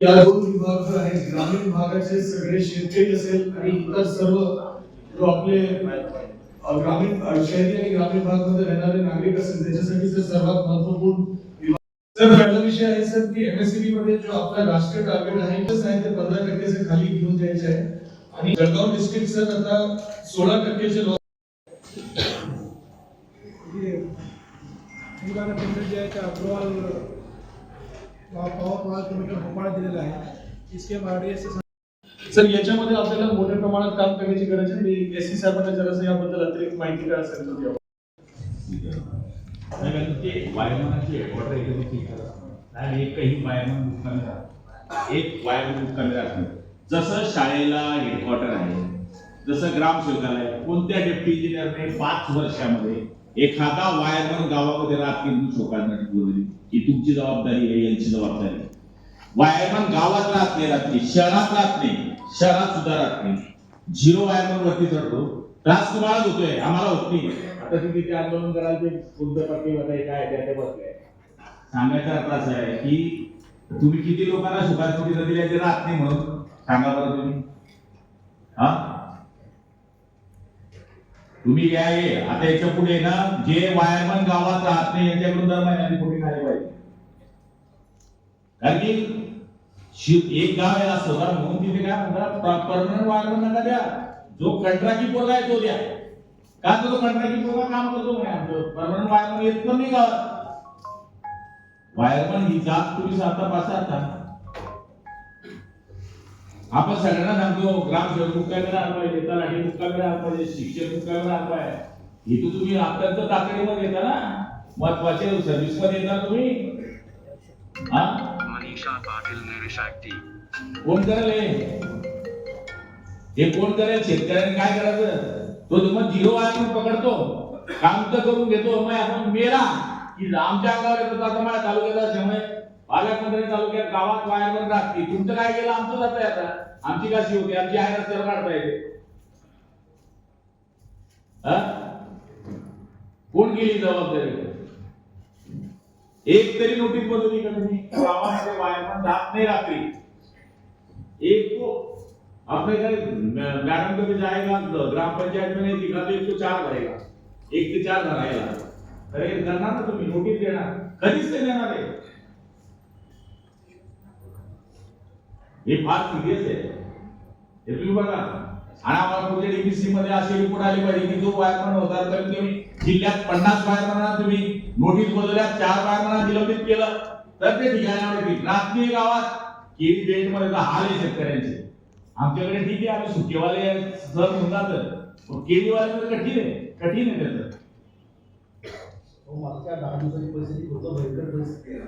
या दोन विभाग जो आहे ग्रामीण भागाचे सगळे शेतकरी असेल आणि इतर सर्व जो आपले ग्रामीण शहरी आणि ग्रामीण भागामध्ये राहणारे नागरिक असेल त्याच्यासाठी सर्वात महत्त्वपूर्ण विभाग सर पहिला विषय आहे सर की एमएससीबी मध्ये जो आपला राष्ट्रीय टार्गेट आहे तेच आहे ते पंधरा टक्के खाली घेऊन द्यायचे आहे आणि जळगाव डिस्ट्रिक्ट सर आता सोळा टक्केचे लोक जे आहे ते approval power power committee Bhopal दिलेलं आहे. इसके बाद ये से सर याच्यामध्ये आपल्याला मोठ्या प्रमाणात काम करण्याची गरज आहे. मी एस सी साहेबांना जरासं याबद्दल अतिरिक्त माहिती काय असेल तर द्यावं. वायरमनाची ठीक आणि एकही वायरमन मुक्कामी राहत. एक वायरमन मुक्कामी राहत. जसं शाळेला हेडक्वार्टर आहे जसं ग्रामसेवकाला आहे कोणत्या डेप्टी इंजिनियरने पाच वर्षामध्ये एखादा वायरमन गावामध्ये रात्री शोकांना बोलवली ही तुमची जबाबदारी आहे यांची जबाबदारी. वायरमन गावात राहत नाही रात्री शहरात राहत नाही शहरात सुद्धा राहत नाही. झिरो वायरमन वरती चढतो त्रास तुम्हालाच होतोय आम्हाला होत नाही. आता तुम्ही ते आंदोलन कराल ते बुद्ध पट्टी वगैरे काय त्या ते बसले सांगायचा अर्थ असा आहे की तुम्ही किती लोकांना नोटीस दिल्या ते राहत नाही म्हणून? सांगा बरं तुम्ही. हा? तुम्ही या ये आता याच्यापुढे ना जे वायरमन गावात राहत नाही यांच्याकडून दर महिन्याने कोटी खाली पाहिजे. कारण की एक गाव आहे असं बरं म्हणून तिथे काय म्हणतात परमनंट वायरमन नका द्या जो कंत्राटी पोरगा आहे तो द्या. का तो कंत्राटी पोरगा काम करतो म्हणे आमचं? परमनंट वायरमन येत पण नाही गावात. वायरमन ही जात तुम्ही आता पासा आता आपण सगळ्यांना सांगतो ग्रामसेवक मुक्कामी राहायला पाहिजे तलाठी मुक्कामी राहायला पाहिजे शिक्षक मुक्कामी राहायला पाहिजे हे तर तुम्ही अत्यंत तातडीमध्ये येता ना. महत्त्वाचे सर्व्हिसमध्ये येता तुम्ही. मनीषा पाटील कोण करेल हे? कोण करेल? शेतकऱ्यांनी काय करायचं? तो तुम्हाला झिरो आयमन पकडतो. काम तर करून घेतो. मग आपण मेला. की आमच्या अंगावर येतो. आता माझ्या तालुक्यात असल्यामुळे पालकमंत्री तालुक्यात गावात वायरमन राहते तुमचं काय केलं? आमचं जात आता. आमची कशी होती? आमची आहे रस्त्यावर काढता येते. कोण गेली जबाबदारी? एक तरी नोटीस बदलली का तुम्ही? गावामध्ये वायरमन जात नाही रात्री. एक तो अपने घर मैडम को भी जाएगा ग्राम पंचायत में नहीं एक तो चार भरेगा एक ते चार भरायला. अरे, करणार ना तुम्ही? नोटीस देणार. कधीच ते देणार आहे. हे फार सिरियस आहे. हे तुम्ही बघा. आणि आम्हाला पुढच्या डीपीसी मध्ये असे रिपोर्ट आले पाहिजे की जो वायरमन होता तर तुम्ही जिल्ह्यात पन्नास वायरमनांना तुम्ही नोटीस बदलल्या चार वायरमनांना निलंबित केलं. तर ते ठिकाणावर रात्री गावात केली बेल्टमध्ये हाल आहे शेतकऱ्यांचे. आमच्याकडे ठीक आहे आम्ही सुकेवाले सर म्हणतात. पण केलीवाले तर कठीण आहे कठीण आहे त्याचं. मागच्या दहा दिवसाची परिस्थिती होतं भयंकर परिस्थिती